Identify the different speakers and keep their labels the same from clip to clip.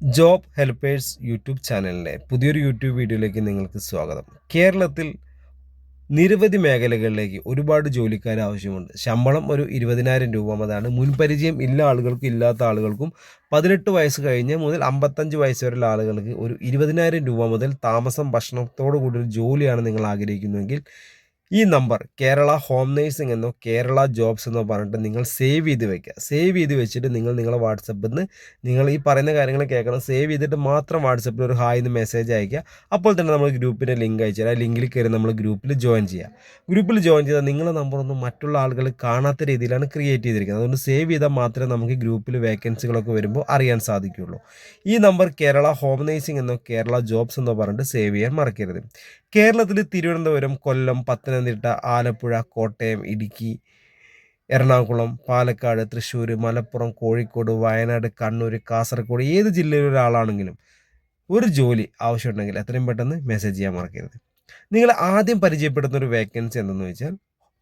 Speaker 1: Job helpers YouTube ചാനലിന്റെ പുതിയൊരു YouTube വീഡിയോയിലേക്ക് നിങ്ങൾക്ക് സ്വാഗതം. കേരളത്തിൽ നിരവധി മേഖലകളിലേക്ക് ഒരുപാട് ജോലിക്കാർ ആവശ്യമുണ്ട്. ശമ്പളം ഒരു ഇരുപതിനായിരം രൂപ അതാണ്. മുൻപരിചയം ഇല്ല ആളുകൾക്കും ഇല്ലാത്ത ആളുകൾക്കും പതിനെട്ട് വയസ്സ് കഴിഞ്ഞ് മുതൽ അമ്പത്തഞ്ച് വയസ്സ് വരെയുള്ള ആളുകൾക്ക് ഒരു ഇരുപതിനായിരം രൂപ മുതൽ താമസം ഭക്ഷണത്തോടു കൂടി ഒരു ജോലിയാണ് നിങ്ങൾ ആഗ്രഹിക്കുന്നുവെങ്കിൽ ഈ നമ്പർ കേരള ഹോം നേഴ്സിംഗ് എന്നോ കേരള ജോബ്സ് എന്നോ പറഞ്ഞിട്ട് നിങ്ങൾ സേവ് ചെയ്ത് വെക്കുക. സേവ് ചെയ്ത് വെച്ചിട്ട് നിങ്ങൾ നിങ്ങളെ വാട്സപ്പിൽ നിന്ന് നിങ്ങൾ ഈ പറയുന്ന കാര്യങ്ങൾ കേൾക്കണം. സേവ് ചെയ്തിട്ട് മാത്രം വാട്സപ്പിൽ ഒരു ഹായ് എന്ന് മെസ്സേജ് അയക്കുക. അപ്പോൾ തന്നെ നമ്മൾ ഗ്രൂപ്പിന്റെ ലിങ്ക് അയച്ചു തരാം. ലിങ്കിൽ കയറി നമ്മൾ ഗ്രൂപ്പിൽ ജോയിൻ ചെയ്യുക. ഗ്രൂപ്പിൽ ജോയിൻ ചെയ്താൽ നിങ്ങളുടെ നമ്പറൊന്നും മറ്റുള്ള ആളുകൾ കാണാത്ത രീതിയിലാണ് ക്രിയേറ്റ് ചെയ്തിരിക്കുന്നത്. അതുകൊണ്ട് സേവ് ചെയ്താൽ മാത്രമേ നമുക്ക് ഗ്രൂപ്പിൽ വേക്കൻസികളൊക്കെ വരുമ്പോൾ അറിയാൻ സാധിക്കുകയുള്ളൂ. ഈ നമ്പർ കേരള ഹോം നേഴ്സിംഗ് എന്നോ കേരള ജോബ്സ് എന്നോ പറഞ്ഞിട്ട് സേവ് ചെയ്യാൻ മറക്കരുത്. കേരളത്തിൽ തിരുവനന്തപുരം കൊല്ലം പത്തനംതിട്ട ആലപ്പുഴ കോട്ടയം ഇടുക്കി എറണാകുളം പാലക്കാട് തൃശ്ശൂർ മലപ്പുറം കോഴിക്കോട് വയനാട് കണ്ണൂർ കാസർഗോഡ് ഏത് ജില്ലയിലെ ഒരാളാണെങ്കിലും ഒരു ജോലി ആവശ്യമുണ്ടെങ്കിൽ എത്രയും പെട്ടെന്ന് മെസ്സേജ് ചെയ്യാൻ മറക്കരുത്. നിങ്ങൾ ആദ്യം പരിചയപ്പെടുന്ന ഒരു വേക്കൻസി എന്തെന്ന് വെച്ചാൽ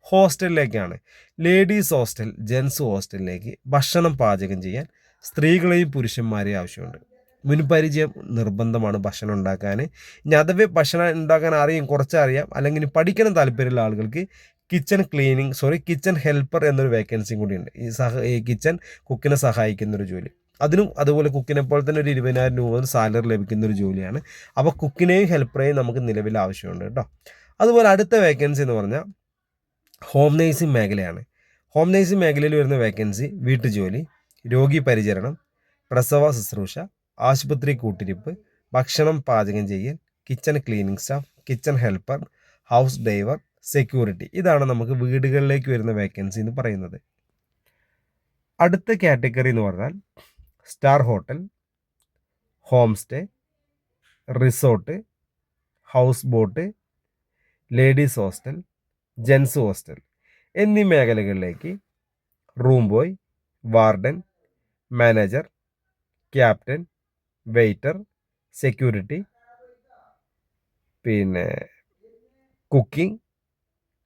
Speaker 1: ഹോസ്റ്റലിലേക്കാണ്. ലേഡീസ് ഹോസ്റ്റൽ ജെൻസ് ഹോസ്റ്റലിലേക്ക് ഭക്ഷണം പാചകം ചെയ്യാൻ സ്ത്രീകളെയും പുരുഷന്മാരെയും ആവശ്യമുണ്ട്. മുൻപരിചയം നിർബന്ധമാണ് ഭക്ഷണം ഉണ്ടാക്കാൻ. ഇനി അഥവേ ഭക്ഷണം ഉണ്ടാക്കാൻ അറിയും കുറച്ചറിയാം. അല്ലെങ്കിൽ പഠിക്കണം താല്പര്യമുള്ള ആളുകൾക്ക് kitchen cleaning sorry kitchen helper എന്നൊരു വേക്കൻസിയും കൂടിയുണ്ട്. ഈ സഹ ഈ കിച്ചൺ കുക്കിനെ സഹായിക്കുന്ന ഒരു ജോലി. അതിനും അതുപോലെ കുക്കിനെ പോലെ തന്നെ ഒരു ഇരുപതിനായിരം രൂപ സാലറി ലഭിക്കുന്ന ഒരു ജോലിയാണ്. അപ്പോൾ കുക്കിനെയും ഹെൽപ്പറേയും നമുക്ക് നിലവിൽ ആവശ്യമുണ്ട് കേട്ടോ. അതുപോലെ അടുത്ത വേക്കൻസി എന്ന് പറഞ്ഞാൽ ഹോം നേഴ്സിംഗ് മേഖലയാണ്. ഹോം നേഴ്സിംഗ് മേഖലയിൽ വരുന്ന വേക്കൻസി വീട്ടുജോലി രോഗി പരിചരണം പ്രസവ ശുശ്രൂഷ ആശുപത്രി കൂട്ടിരിപ്പ് ഭക്ഷണം പാചകം ചെയ്യൽ kitchen cleaning staff kitchen helper house driver security ഇതാണ് നമുക്ക് വീടുകളിലേക്ക് വരുന്ന വേക്കൻസി എന്ന് പറയുന്നത്. അടുത്ത കാറ്റഗറി എന്ന് പറഞ്ഞാൽ star hotel home stay resort house boat ladies hostel gents hostel എന്നീ മേഖലകളിലേക്ക് room boy warden manager captain waiter security പിന്നെ കുക്കിംഗ്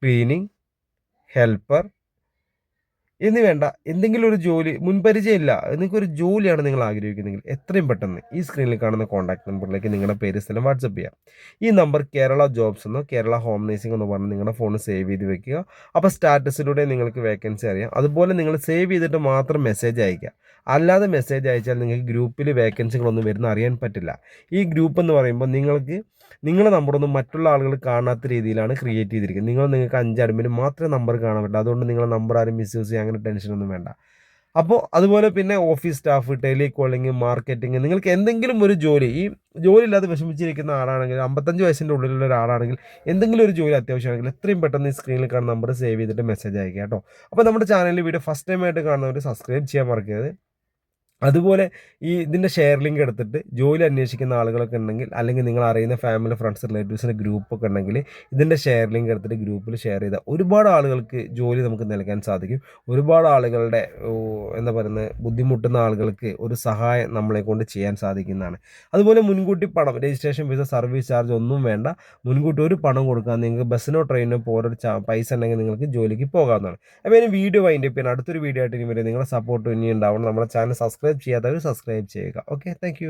Speaker 1: ക്ലീനിങ് ഹെൽപ്പർ എന്നീ വേണ്ട എന്തെങ്കിലും ഒരു ജോലി മുൻപരിചയമില്ല നിങ്ങൾക്കൊരു ജോലിയാണ് നിങ്ങൾ ആഗ്രഹിക്കുന്നതെങ്കിൽ എത്രയും പെട്ടെന്ന് ഈ സ്ക്രീനിൽ കാണുന്ന കോൺടാക്ട് നമ്പറിലേക്ക് നിങ്ങളുടെ പേര് സ്ഥലം വാട്സപ്പ് ചെയ്യാം. ഈ നമ്പർ കേരള ജോബ്സ് എന്നോ കേരള ഹോം നേഴ്സിംഗ് എന്ന് പറഞ്ഞ് നിങ്ങളുടെ ഫോൺ സേവ് ചെയ്ത് വെക്കുക. അപ്പോൾ സ്റ്റാറ്റസിലൂടെ നിങ്ങൾക്ക് വേക്കൻസി അറിയാം. അതുപോലെ നിങ്ങൾ സേവ് ചെയ്തിട്ട് മാത്രം മെസ്സേജ് അയക്കുക അല്ലാതെ മെസ്സേജ് അയച്ചാൽ നിങ്ങൾക്ക് ഗ്രൂപ്പിൽ വേക്കൻസികളൊന്നും വരുന്ന അറിയാൻ പറ്റില്ല. ഈ ഗ്രൂപ്പ് എന്ന് പറയുമ്പോൾ നിങ്ങൾക്ക് നിങ്ങളുടെ നമ്പറൊന്നും മറ്റുള്ള ആളുകൾ കാണാത്ത രീതിയിലാണ് ക്രിയേറ്റ് ചെയ്തിരിക്കുന്നത്. നിങ്ങൾ നിങ്ങൾക്ക് അഞ്ച് അഡ്മിന് മാത്രമേ നമ്പർ കാണാൻ പറ്റൂ. അതുകൊണ്ട് നിങ്ങളെ നമ്പർ ആരും മിസ്യൂസ് ചെയ്യുക അങ്ങനെ ടെൻഷനൊന്നും വേണ്ട. അപ്പോൾ അതുപോലെ പിന്നെ office staff tele calling marketing നിങ്ങൾക്ക് എന്തെങ്കിലും ഒരു ജോലി ഈ ജോലി ഇല്ലാതെ വിഷമിച്ചിരിക്കുന്ന ആളാണെങ്കിൽ അമ്പത്തഞ്ച് വയസ്സിന്റെ ഉള്ളിലുള്ള ഒരാളാണെങ്കിൽ എന്തെങ്കിലും ഒരു ജോലി അത്യാവശ്യമാണെങ്കിൽ എത്രയും പെട്ടെന്ന് ഈ സ്ക്രീനിൽ കാണുന്ന നമ്പർ സേവ് ചെയ്തിട്ട് മെസ്സേജ് അയക്കുക കേട്ടോ. അപ്പോൾ നമ്മുടെ ചാനലിൽ വീഡിയോ ഫസ്റ്റ് ടൈം ആയിട്ട് കാണുന്നവർ സബ്സ്ക്രൈബ് ചെയ്യാൻ മറക്കരുത്. അതുപോലെ ഈ ഇതിന്റെ ഷെയർ ലിങ്ക് എടുത്തിട്ട് ജോലി അന്വേഷിക്കുന്ന ആളുകളൊക്കെ ഉണ്ടെങ്കിൽ അല്ലെങ്കിൽ നിങ്ങൾ അറിയുന്ന ഫാമിലി ഫ്രണ്ട്സ് റിലേറ്റീവ്സിന്റെ ഗ്രൂപ്പൊക്കെ ഉണ്ടെങ്കിൽ ഇതിന്റെ ഷെയർ ലിങ്ക് എടുത്തിട്ട് ഗ്രൂപ്പിൽ ഷെയർ ചെയ്താൽ ഒരുപാട് ആളുകൾക്ക് ജോലി നമുക്ക് നൽകാൻ സാധിക്കും. ഒരുപാട് ആളുകളുടെ എന്താ പറയുന്നത് ബുദ്ധിമുട്ടുന്ന ആളുകൾക്ക് ഒരു സഹായം നമ്മളെ കൊണ്ട് ചെയ്യാൻ സാധിക്കുന്നതാണ്. അതുപോലെ മുൻകൂട്ടി പണം രജിസ്ട്രേഷൻ ഫീസ് സർവീസ് ചാർജ് ഒന്നും വേണ്ട. മുൻകൂട്ടി ഒരു പണം കൊടുക്കാൻ നിങ്ങൾക്ക് ബസ്സിനോ ട്രെയിനോ പോലൊരു പൈസ ഉണ്ടെങ്കിൽ നിങ്ങൾക്ക് ജോലിക്ക് പോകാവുന്നതാണ്. അപ്പോൾ ഇനി വീഡിയോ വൈൻഡ് പിന്നെ അടുത്തൊരു വീഡിയോ ആയിട്ട് ഇനി വരെ. നിങ്ങളുടെ സപ്പോർട്ട് ഇനി ഉണ്ടാവണം. നമ്മുടെ ചാനൽ സബ്സ്ക്രൈബ് സബ്സ്ക്രൈബ് ചെയ്യാത്തവർ സബ്സ്ക്രൈബ് ചെയ്യുക. Okay thank